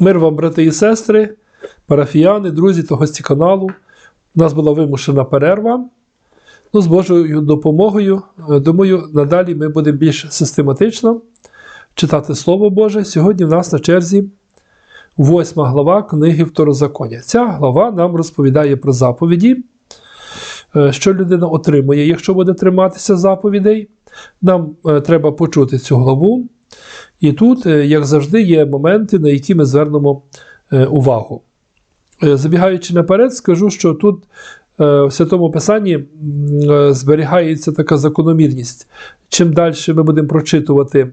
Мир вам, брати і сестри, парафіяни, друзі та гості каналу. У нас була вимушена перерва. Ну, з Божою допомогою, е, думаю, надалі ми будемо більш систематично читати Слово Боже. Сьогодні в нас на черзі восьма глава книги Второзаконня. Ця глава нам розповідає про заповіді, е, що людина отримує, якщо буде триматися заповідей. Нам е, треба почути цю главу. І тут, е, як завжди, є моменти, на які ми звернемо е, увагу. Е, Забігаючи наперед, скажу, що тут в Святому Писанні зберігається така закономірність. Чим далі ми будемо прочитувати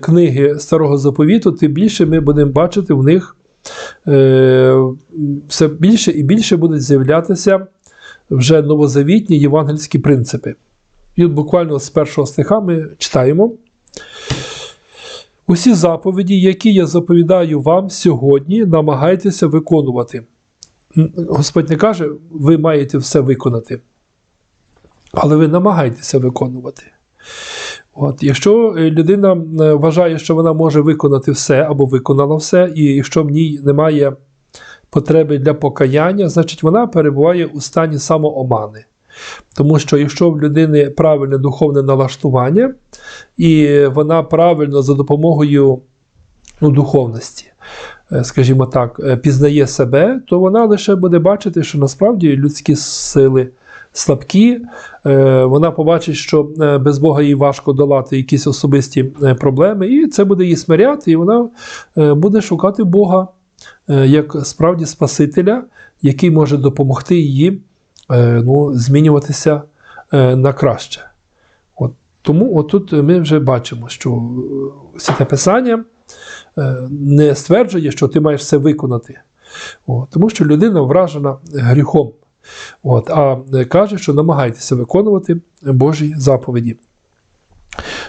книги Старого Заповіту, тим більше ми будемо бачити в них все більше і більше будуть з'являтися вже новозавітні євангельські принципи. І от буквально з першого стиха ми читаємо. Усі заповіді, які я заповідаю вам сьогодні, намагайтеся виконувати. Господь не каже, ви маєте все виконати, але ви намагайтеся виконувати. От, якщо е, людина вважає, що вона може виконати все або виконала все, і якщо в ній немає потреби для покаяння, значить вона перебуває у стані самоомани. Тому що якщо в людини правильне духовне налаштування, і вона правильно за допомогою ну, духовності, е, скажімо так, е, пізнає себе, то вона лише буде бачити, що насправді людські сили слабкі, е, вона побачить, що без Бога їй важко долати якісь особисті проблеми, і це буде її смиряти, і вона буде шукати Бога як справді Спасителя, який може допомогти їй ну, змінюватися е, на краще. От, тому отут ми вже бачимо, що е, Святе Писання е, не стверджує, що ти маєш все виконати, От, тому що людина вражена гріхом. От, а е, каже, що намагайтеся виконувати Божі заповіді.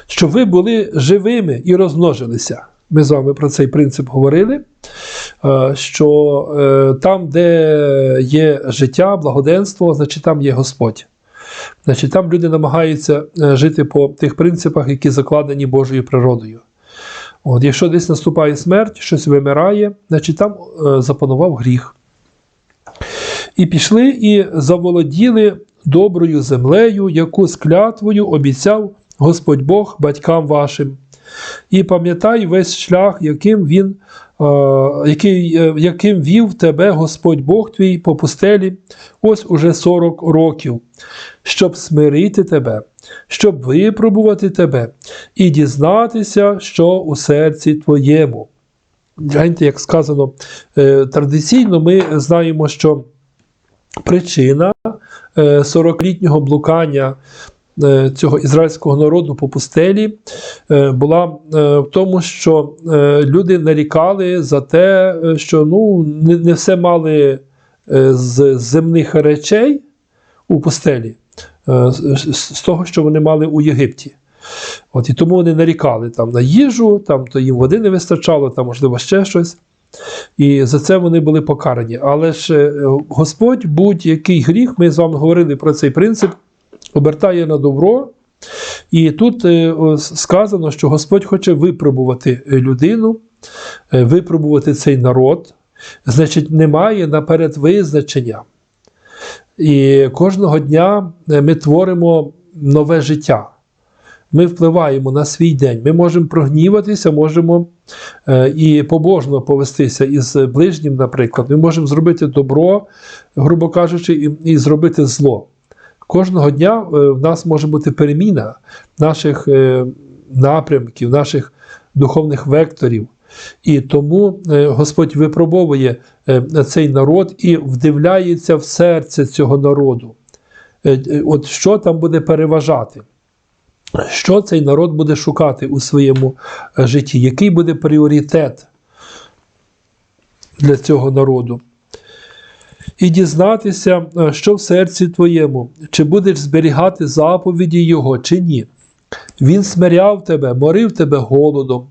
Щоб ви були живими і розмножилися. Ми з вами про цей принцип говорили. е, Що е, там, де є життя, благоденство, значить там є Господь. Значить, там люди намагаються е, жити по тих принципах, які закладені Божою природою. От, якщо десь наступає смерть, щось вимирає, значить там запанував гріх. І пішли і заволоділи доброю землею, яку з клятвою обіцяв Господь Бог батькам вашим. І пам'ятай весь шлях, яким він, е, який, е, яким вів тебе Господь Бог твій по пустелі, ось уже 40 років, щоб смирити тебе, щоб випробувати тебе і дізнатися, що у серці твоєму. Гляньте, як сказано, е, традиційно ми знаємо, що причина е, 40-літнього блукання цього ізраїльського народу по пустелі е, була е, в тому, що е, люди нарікали за те, е, що ну, не, все мали е, з земних речей у пустелі, е, з, того, що вони мали у Єгипті. От, і тому вони нарікали там на їжу, там то їм води не вистачало, там, можливо, ще щось. І за це вони були покарані. Але ж е, Господь будь-який гріх, ми з вами говорили про цей принцип, обертає на добро. І тут е, сказано, що Господь хоче випробувати е, людину, е, випробувати цей народ. Значить, немає наперед визначення. І кожного дня ми творимо нове життя. Ми впливаємо на свій день. Ми можемо прогніватися, можемо і побожно повестися із ближнім, наприклад. Ми можемо зробити добро, грубо кажучи, і зробити зло. Кожного дня е, в нас може бути переміна наших е, напрямків, наших духовних векторів. І тому е, Господь випробовує цей народ і вдивляється в серце цього народу. От що там буде переважати? Що цей народ буде шукати у своєму житті? Який буде пріоритет для цього народу? І дізнатися, е, що в серці твоєму, чи будеш зберігати заповіді Його, чи ні. Він смиряв тебе, морив тебе голодом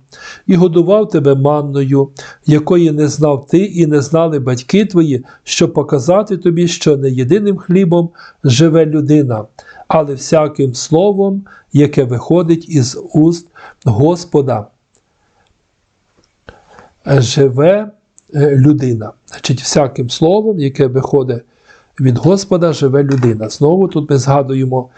і годував тебе манною, якої не знав ти і не знали батьки твої, щоб показати тобі, що не єдиним хлібом живе людина, але всяким словом, яке виходить із уст Господа. живе людина. Значить, всяким словом, яке виходить від Господа, живе людина. Знову тут ми згадуємо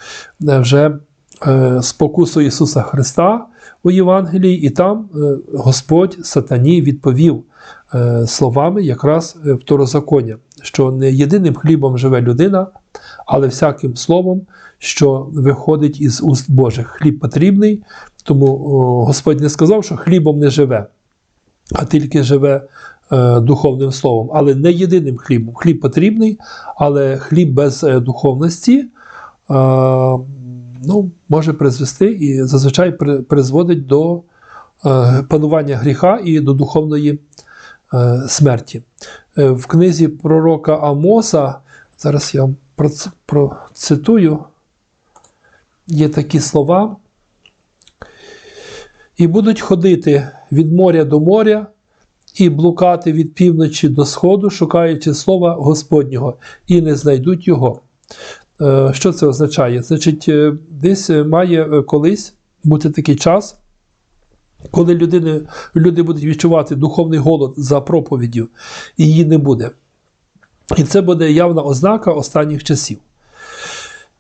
е, вже е, спокусу Ісуса Христа у Євангелії, і там е, Господь Сатані відповів е, словами якраз е, второзаконня, що не єдиним хлібом живе людина, але всяким словом, що виходить із уст Божих. Хліб потрібний, тому Господь не сказав, що хлібом не живе, а тільки живе е, духовним словом. Але не єдиним хлібом. Хліб потрібний, але хліб без е, духовності е, ну, може призвести і зазвичай призводить до е, панування гріха і до духовної е, смерті. Е, В книзі пророка Амоса, зараз я вам процитую, є такі слова. І будуть ходити від моря до моря, і блукати від півночі до сходу, шукаючи слова Господнього, і не знайдуть його. Е, Що це означає? Значить, е, десь е, має колись бути такий час, коли людини, люди будуть відчувати духовний голод за проповіддю, її не буде. І це буде явна ознака останніх часів.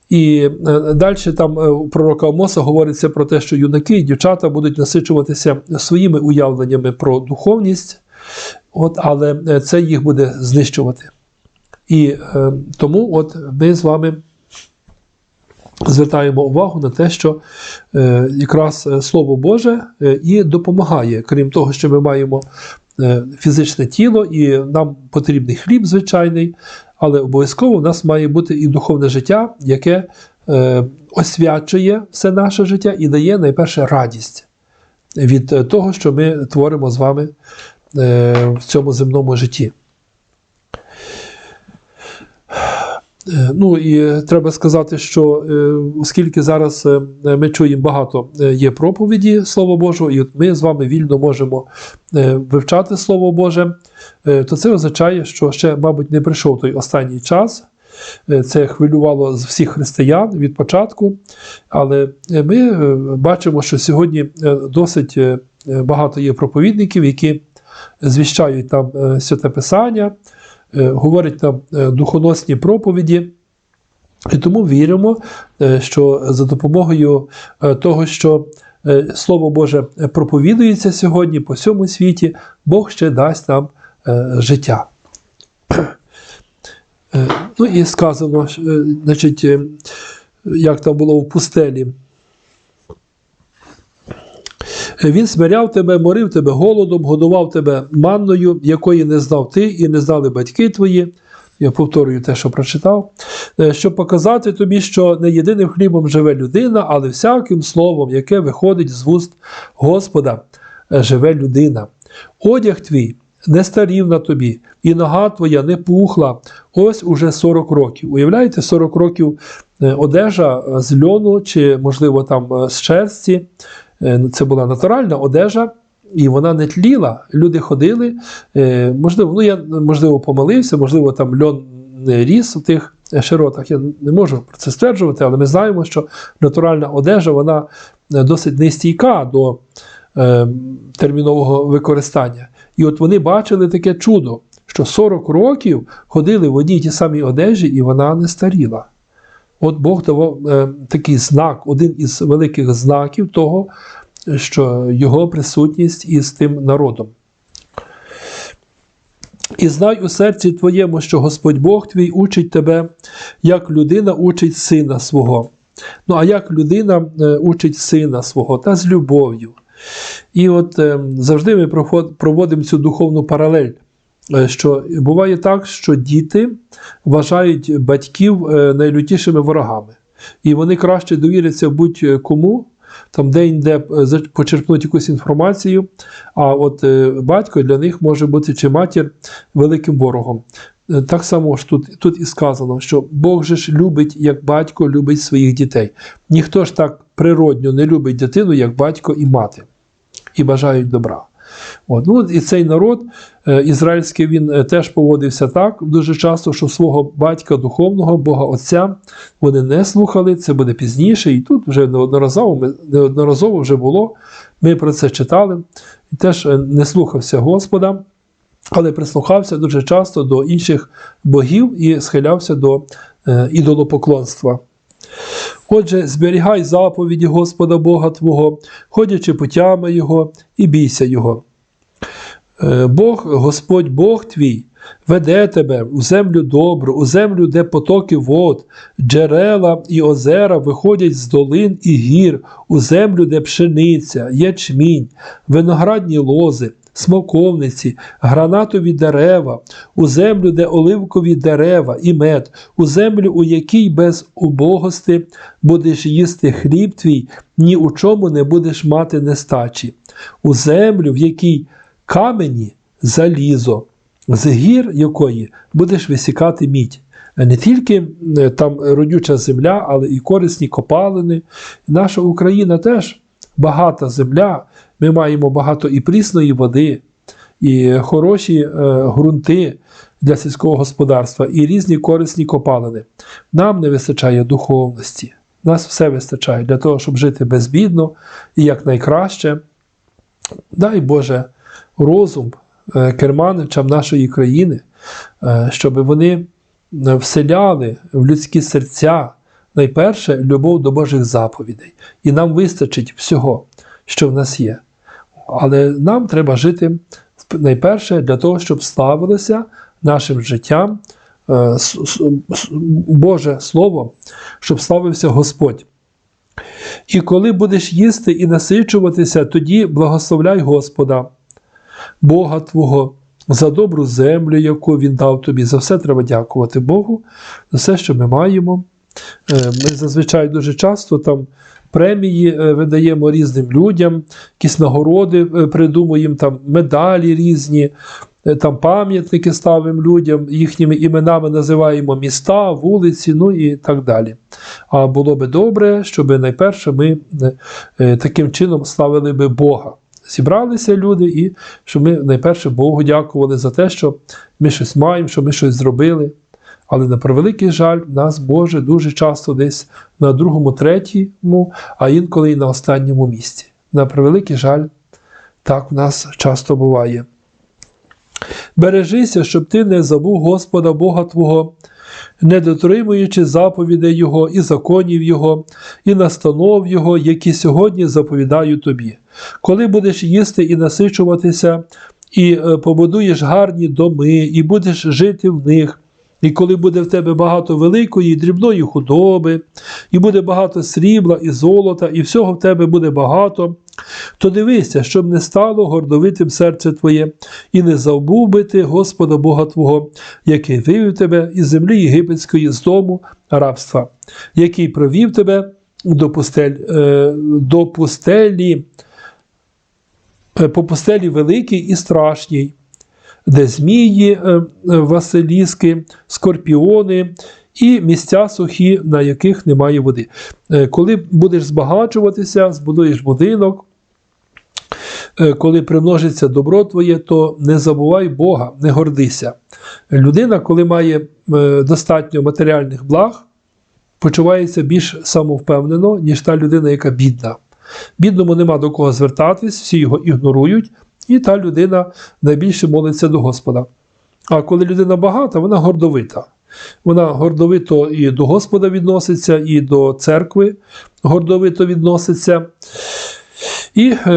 І далі там у пророка Амоса говориться про те, що юнаки і дівчата будуть насичуватися своїми уявленнями про духовність, от, але е, це їх буде знищувати. І е, тому от ми з вами звертаємо увагу на те, що е, якраз е, Слово Боже е, і допомагає, крім того, що ми маємо фізичне тіло, і нам потрібний хліб звичайний, але обов'язково в нас має бути і духовне життя, яке е, освячує все наше життя і дає найперше радість від того, що ми творимо з вами в цьому земному житті. Е, Ну і треба сказати, що е, оскільки зараз е, ми чуємо багато е, є проповіді Слова Божого, і ми з вами вільно можемо е, вивчати Слово Боже, е, то це означає, що ще, мабуть, не прийшов той останній час. Е, Це хвилювало всіх християн від початку. Але е, ми е, бачимо, що сьогодні е, досить е, багато є проповідників, які звіщають там е, святе Писання, е, говорять там е, духоносні проповіді. І тому віримо, що за допомогою того, що Слово Боже проповідується сьогодні по всьому світі, Бог ще дасть нам життя. Ну і сказано, значить, як там було в пустелі. Він смиряв тебе, морив тебе голодом, годував тебе манною, якої не знав ти і не знали батьки твої. Я повторюю те, що прочитав, Е, щоб показати тобі, що не єдиним хлібом живе людина, але всяким словом, яке виходить з вуст Господа, е, живе людина. Одяг твій не старів на тобі, і нога твоя не пухла. Ось уже 40 років. Уявляєте, 40 років е, одежа з льону, чи, можливо, там з шерсті. Е, ну, Це була натуральна одежа, і вона не тліла. Люди ходили. е, Можливо, ну я можливо помилився, можливо, там льон не ріс у тих широтах. Я не можу про це стверджувати, але ми знаємо, що натуральна одежа вона е, досить нестійка до термінового використання. І от вони бачили таке чудо, що 40 років ходили в одній й тій самій одежі, і вона не старіла. От Бог давав е, такий знак, один із великих знаків того, що його присутність із тим народом. І знай у серці твоєму, що Господь Бог твій учить тебе, як людина учить сина свого. Ну, а як людина е, учить сина свого та з любов'ю. І от е, завжди ми проводимо цю духовну паралель. Е, Що буває так, що діти вважають батьків е, найлютішими ворогами, і вони краще довіряться будь-кому, там де-інде е, почерпнуть якусь інформацію. А от батько для них може бути чи матір великим ворогом. Так само ж тут, тут і сказано, що Бог же ж любить, як батько любить своїх дітей. Ніхто ж так природньо не любить дитину, як батько і мати, і бажають добра. От. Ну, і цей народ е, ізраїльський він е, теж поводився так дуже часто, що свого батька духовного, Бога Отця, вони не слухали, це буде пізніше. І тут вже неодноразово, неодноразово вже було. Ми про це читали. І теж е, не слухався Господа, але прислухався дуже часто до інших богів і схилявся до ідолопоклонства. Отже, зберігай заповіді Господа Бога Твого, ходячи путями Його і бійся Його. Е, Бог, Господь Бог твій, веде тебе у землю добру, у землю, де потоки вод, джерела і озера виходять з долин і гір, у землю, де пшениця, ячмінь, виноградні лози, смоковниці, гранатові дерева, у землю, де оливкові дерева і мед, у землю, у якій без убогости будеш їсти хліб твій, ні у чому не будеш мати нестачі, у землю, в якій камені залізо, з гір якої будеш висікати мідь. Не тільки е, там родюча земля, але і корисні копалини. Наша Україна теж багата земля. Ми маємо багато і прісної води, і хороші е, ґрунти для сільського господарства, і різні корисні копалини. Нам не вистачає духовності. Нас все вистачає для того, щоб жити безбідно і якнайкраще. Дай Боже розум е, керманичам нашої країни, е, щоб вони вселяли в людські серця найперше любов до Божих заповідей. І нам вистачить всього, що в нас є. Але нам треба жити найперше для того, щоб ставилося нашим життям е, Боже Слово, щоб славився Господь. І коли будеш їсти і насичуватися, тоді благословляй Господа, Бога Твого, за добру землю, яку Він дав тобі. За все треба дякувати Богу, за все, що ми маємо. Е, Ми зазвичай дуже часто там премії е, видаємо різним людям, якісь нагороди е, придумуємо, там медалі різні, там пам'ятники ставимо людям, їхніми іменами називаємо міста, вулиці, ну і так далі. А було би добре, щоб найперше ми таким чином славили би Бога. Зібралися люди, і щоб ми найперше Богу дякували за те, що ми щось маємо, що ми щось зробили. Але на превеликий жаль, нас Боже дуже часто десь на другому, третьому, а інколи і на останньому місці. На превеликий жаль, так в нас часто буває. Бережися, щоб ти не забув Господа Бога Твого, не дотримуючи заповідей Його і законів Його, і настанов Його, які сьогодні заповідаю тобі. Коли будеш їсти і насичуватися, і е, побудуєш гарні доми, і будеш жити в них. І коли буде в тебе багато великої і дрібної худоби, і буде багато срібла і золота, і всього в тебе буде багато, то дивися, щоб не стало гордовитим серце твоє, і не забув би ти Господа Бога Твого, який вивів тебе із землі єгипетської з дому рабства, який провів тебе до, пустель, е, до пустелі, е, по пустелі великій і страшній, де змії, е, е, василіски, скорпіони і місця сухі, на яких немає води. Е, Коли будеш збагачуватися, збудуєш будинок, коли примножиться добро твоє, то не забувай Бога, не гордися. Людина, коли має достатньо матеріальних благ, почувається більш самовпевнено, ніж та людина, яка бідна. Бідному нема до кого звертатись, всі його ігнорують, і та людина найбільше молиться до Господа. А коли людина багата, вона гордовита. Вона гордовито і до Господа відноситься, і до церкви гордовито відноситься. І, е,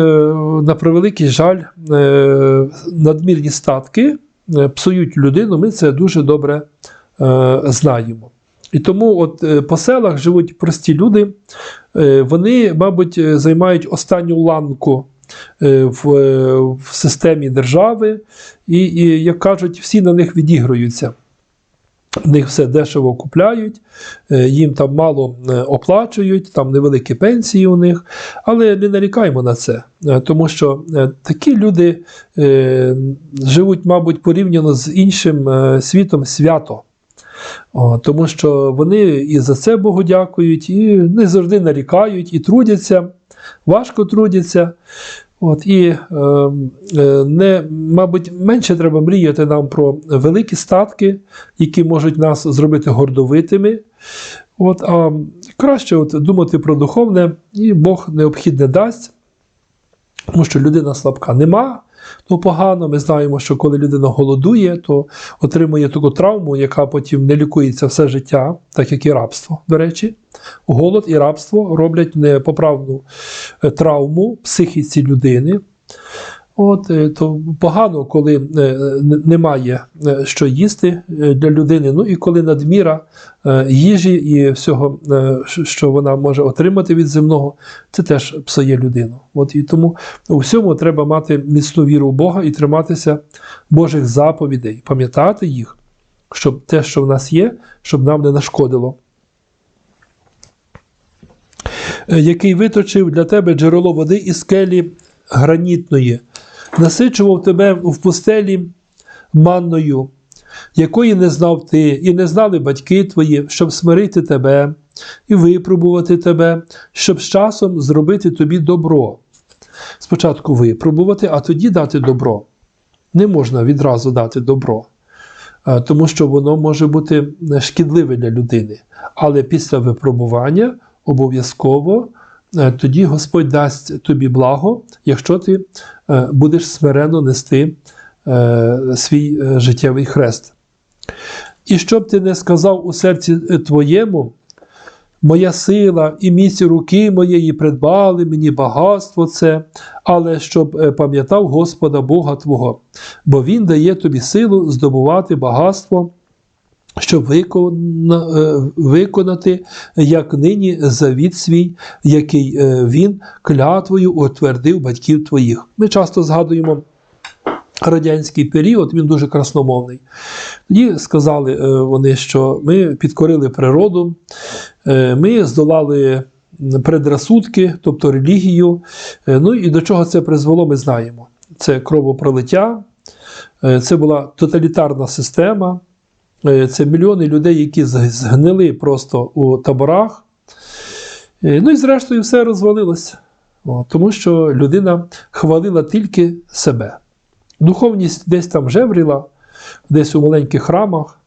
на превеликий жаль, е, надмірні статки е, псують людину, ми це дуже добре знаємо. І тому от по селах живуть прості люди, вони, мабуть, займають останню ланку в, е, в системі держави, і, і, як кажуть, всі на них відігруються. В них все дешево купляють, е, їм там мало е, оплачують, там невеликі пенсії у них. Але не нарікаємо на це, е, тому що е, такі люди е, живуть, мабуть, порівняно з іншим е, світом свято. Тому що вони і за це Богу дякують, і не завжди нарікають, і трудяться, важко трудяться. От, і е, е, не, мабуть, менше треба мріяти нам про великі статки, які можуть нас зробити гордовитими. От, а краще от, думати про духовне, і Бог необхідне дасть, тому що людина слабка нема. Ну, погано, ми знаємо, що коли людина голодує, то отримує таку травму, яка потім не лікується все життя, так як і рабство, до речі. Голод і рабство роблять непоправну е, травму психіці людини. От, е, то погано, коли е, немає е, що їсти для людини. Ну і коли надміра їжі і всього, що вона може отримати від земного, це теж псує людину. От і тому у всьому треба мати міцну віру в Бога і триматися Божих заповідей, пам'ятати їх, щоб те, що в нас є, щоб нам не нашкодило. Який виточив для тебе джерело води із скелі гранітної, насичував тебе в пустелі манною, якої не знав ти, і не знали батьки твої, щоб смирити тебе і випробувати тебе, щоб з часом зробити тобі добро. Спочатку випробувати, а тоді дати добро. Не можна відразу дати добро, е, тому що воно може бути шкідливе для людини. Але після випробування обов'язково тоді Господь дасть тобі благо, якщо ти е, будеш смиренно нести е, свій е, життєвий хрест. І щоб ти не сказав у серці е, твоєму, моя сила і міць руки моєї придбали мені багатство це, але щоб е, пам'ятав Господа Бога Твого, бо Він дає тобі силу здобувати багатство, щоб е, виконати, як нині завіт свій, який е, він клятвою утвердив батьків твоїх. Ми часто згадуємо. Радянський період він дуже красномовний. Тоді сказали е, вони, що ми підкорили природу, ми здолали предрасудки, тобто релігію. Ну і до чого це призвело, ми знаємо. Це кровопролиття, це була тоталітарна система, це мільйони людей, які згнили просто у таборах. Е, Ну і зрештою все розвалилося. Тому що людина хвалила тільки себе. Духовність десь там жевріла, десь у маленьких храмах,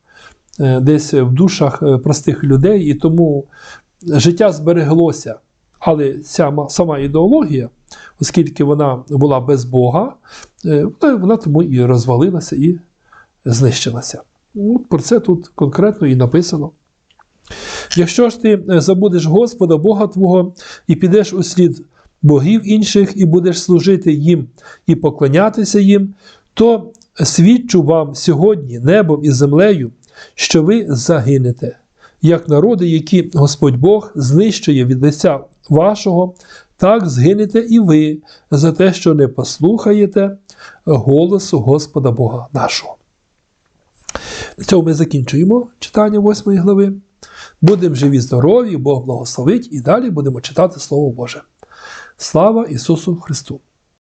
е, десь в душах е, простих людей, і тому життя збереглося. Але ця сама ідеологія, оскільки вона була без Бога, е, вона тому і розвалилася і знищилася. От про це тут конкретно і написано. Якщо ж ти е, забудеш Господа Бога Твого і підеш у слід богів інших, і будеш служити їм і поклонятися їм, то свідчу вам сьогодні небом і землею, що ви загинете, як народи, які Господь Бог знищує від лиця вашого, так згинете і ви за те, що не послухаєте голосу Господа Бога нашого. На цьому ми закінчуємо читання 8 глави. Будемо живі, здорові, Бог благословить і далі будемо читати Слово Боже. Слава Ісусу Христу!